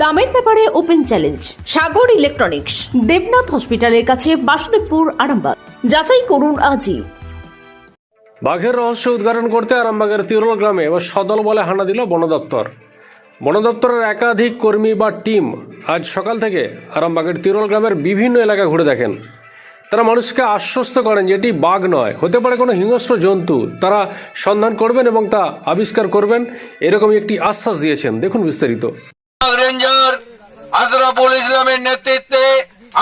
দামের ব্যাপারে open challenge, Sagar electronics, Debnath হসপিটালের কাছে বাসুদেবপুর, আরামবাগ। যাচাই করুন আজই। বাঘের রহস্য উদ্ঘাটন করতে আরামবাগের তিরুল গ্রামে এবার সদল বলে হানা দিল বন দপ্তর। বন দপ্তরের একাধিক কর্মী বা টিম আজ সকাল থেকে আরামবাগের তিরুল গ্রামের বিভিন্ন এলাকা ঘুরে দেখেন। তারা মানুষকে আশ্বস্ত করেন যে এটি বাঘ নয়, হতে পারে কোনো হিংস্র জন্তু। তারা সন্ধান করবেন এবং তা আবিষ্কার করবেন, এরকমই একটি আশ্বাস দিয়েছেন। দেখুন বিস্তারিত। রেঞ্জার আজরাফুল ইসলামের নেতৃত্বে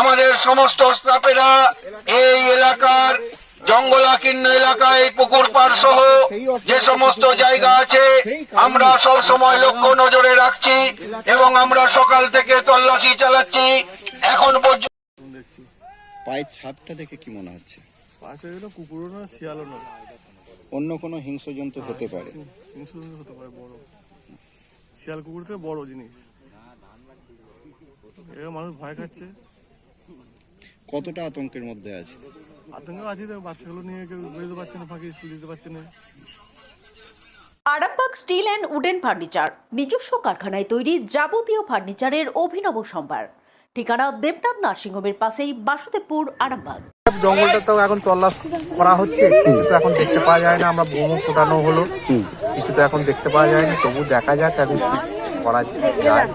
আমাদের সমস্ত স্টাফেরা এই এলাকার জঙ্গলাকীর্ণ এলাকায় পুকুর পাড় সহ যে সমস্ত জায়গা আছে আমরা সব সময় লক্ষ্য নজরে রাখছি এবং আমরা সকাল থেকে তল্লাশি চালাচ্ছি। এখন পর্যন্ত পায়ের ছাপটা দেখে কি মনে হচ্ছে? কুকুরও না শিয়ালও না। অন্য কোনো হিংস্র জন্তু হতে পারে। হিংস্র হতে পারে বড়। শিয়াল কুকুর থেকে বড় জিনিস। এরা মানুষ ভয় খাচ্ছে। কতটা আতঙ্কের মধ্যে আছে? আতঙ্ক আছে তো বাচ্চাগুলো নিয়ে কেউ বেরোতে পারছে না ফাঁকি স্কুল যেতে পারছে না। Arambagh steel and wooden furniture নিজস্ব কারখানায় তৈরি যাবতীয় ফার্নিচারের অভিনব সম্ভার। ঠিকানা দেবনাথ নার্সিংহোমের পাশেই বাসুদেবপুর আরামবাগ। জঙ্গলটা তো এখন তল্লাশ করা হচ্ছে কিছু তো এখন দেখতে পাওয়া যায় না আমরা বোমও ফোটানো হলো। কিছু তো এখন দেখতে পাওয়া যায় না তবু দেখা যাক এখন করা যায়।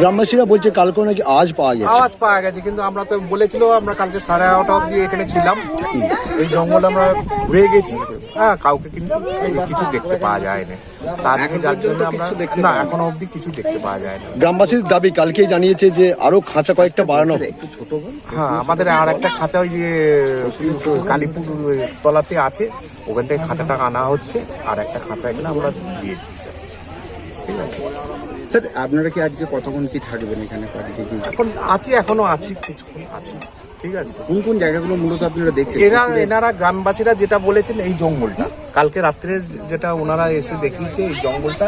গ্রামবাসীরা বলছে কালকেও নাকি আজ পাওয়া গেছে। আওয়াজ পাওয়া গেছে কিন্তু আমরা তো বলেছিল আমরা কালকে সাড়ে এগারোটা অব্দি এখানে ছিলাম। এই জঙ্গল আমরা ঘুরে গেছি। হ্যাঁ কাউকে কিন্তু কিছু দেখতে পাওয়া যায় না যার জন্য আমরা কিছু না এখনও অব্দি কিছু দেখতে পাওয়া যায় না গ্রামবাসীর দাবি কালকেই জানিয়েছে যে আরও খাঁচা কয়েকটা বাড়ানো হবে। হ্যাঁ আমাদের আর একটা খাঁচা ওই যে কালীপুর তলাতে আছে। ওখান থেকে খাঁচাটা আনা হচ্ছে আর একটা খাঁচা এখানে আমরা দিয়ে দিচ্ছি স্যার আপনারা কি আজকে কতক্ষণ কি থাকবেন এখানে? পার্টিতে কি এখন আছি এখনও আছি কিছুক্ষণ আছি। ঠিক আছে। কোন কোন জায়গাগুলো মূলত আপনারা দেখছেন? এরা এনারা গ্রামবাসীরা যেটা বলেছেন এই জঙ্গলটা। কালকে রাত্রে যেটা ওনারা এসে দেখিয়েছে এই জঙ্গলটা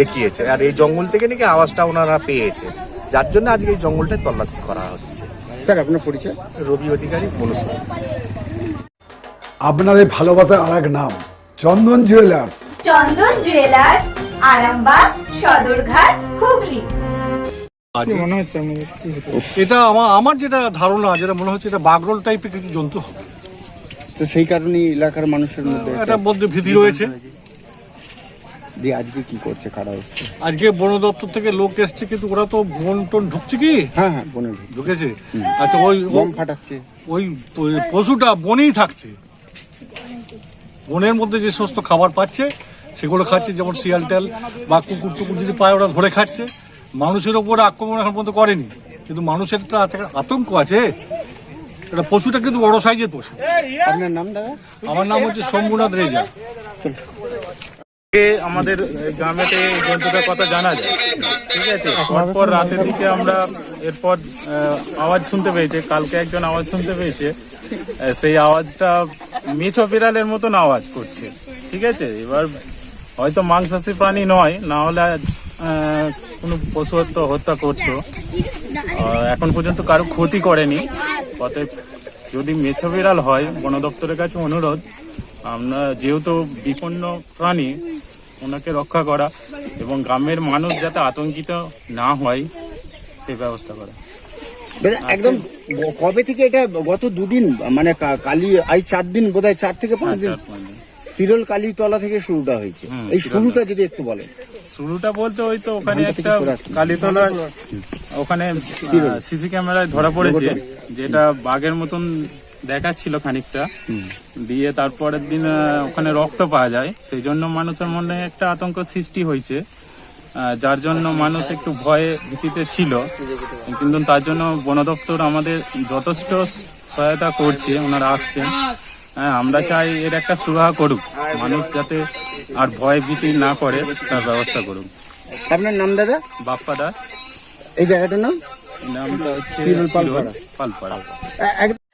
দেখিয়েছে। আর এই জঙ্গল থেকে নাকি আওয়াজটা ওনারা পেয়েছে। যার জন্য আজকে এই জঙ্গলটা তল্লাশি করা হচ্ছে। স্যার আপনার পরিচয়? রবি অধিকারী বলুন আপনাদের ভালোবাসার আর এক নাম চন্দন জুয়েলার্স। চন্দন জুয়েলার্স আরামবাগ সদরঘাট হুগলি। এটা আমার আমার যেটা ধারণা যেটা মনে হচ্ছে এটা বাগরোল টাইপের কিছু জন্তু হবে। তো সেই কারণে এলাকার মানুষের মধ্যে একটা- মধ্যে ভীতি রয়েছে। দিয়ে আজকে কি করছে কারা এসছে আজকে বন দপ্তর থেকে লোক এসছে কিন্তু ওরা তো বন টন ঢুকছে কি? হ্যাঁ হ্যাঁ বনে ঢুকেছে। আচ্ছা ওই বম ফাটাচ্ছে। ওই পশুটা বনেই থাকছে। বনের মধ্যে যে সমস্ত খাবার পাচ্ছে সেগুলো খাচ্ছে যেমন শিয়াল টেল বা কুকুর টুকুর যদি পায় ওরা ধরে খাচ্ছে। মানুষের ওপরে আক্রমণ এখন পর্যন্ত করেনি। কিন্তু মানুষের তো আত- আতঙ্ক আছে। এটা পশুটা কিন্তু বড় সাইজের পশু। আপনার নাম দাদা? আমার নাম হচ্ছে শম্ভুনাথ রেজা। আমাদের গ্রামেতে এই জন্তুটার কথা জানা যায়। ঠিক আছে? পর রাতের দিকে আমরা এরপর আওয়াজ শুনতে পেয়েছে। কালকে একজন আওয়াজ শুনতে পেয়েছে। সেই আওয়াজটা মেছো বিড়ালের মতন আওয়াজ করছে। ঠিক আছে? এবার হয়তো মাংসাশী প্রাণী নয় না হলে কোনো পশু হত্যা হত্যা করতো। এখন পর্যন্ত কারও ক্ষতি করেনি। অতএব যদি মেছো বিড়াল হয় বন দপ্তরের কাছে অনুরোধ আমরা যেহেতু বিপন্ন প্রাণী ওনাকে রক্ষা করা এবং গ্রামের মানুষ যাতে আতঙ্কিত না হয় সেই ব্যবস্থা করা। একদম কবে থেকে এটা গত দুদিন মানে কালী আজ চার দিন বোধহয় চার থেকে পাঁচ পাঁচ দিন। তিরল কালীতলা থেকে শুরুটা হয়েছে। এই শুরুটা যদি একটু বলেন। শুরুটা বলতে ওই তো ওখানে একটা কালীতলা ওখানে সিসি ক্যামেরায় ধরা পড়েছে যেটা বাঘের মতন দেখাচ্ছিল খানিকটা। দিয়ে তারপরের দিন ওখানে রক্ত পাওয়া যায়। সেই জন্য মানুষের মনে একটা আতঙ্ক সৃষ্টি হয়েছে। যার জন্য মানুষ একটু ভয়ে ভীতিতে ছিল। কিন্তু তার জন্য বন দপ্তর আমাদের যথেষ্ট সহায়তা করছে ওনারা আসছেন। হ্যাঁ আমরা চাই এর একটা সুরাহা করুক। মানুষ যাতে আর ভয় ভীতি না করে তার ব্যবস্থা করুক। আপনার নাম দাদা? বাপ্পা দাস। এই জায়গাটার নাম? নামটা হচ্ছে পালপাড়া।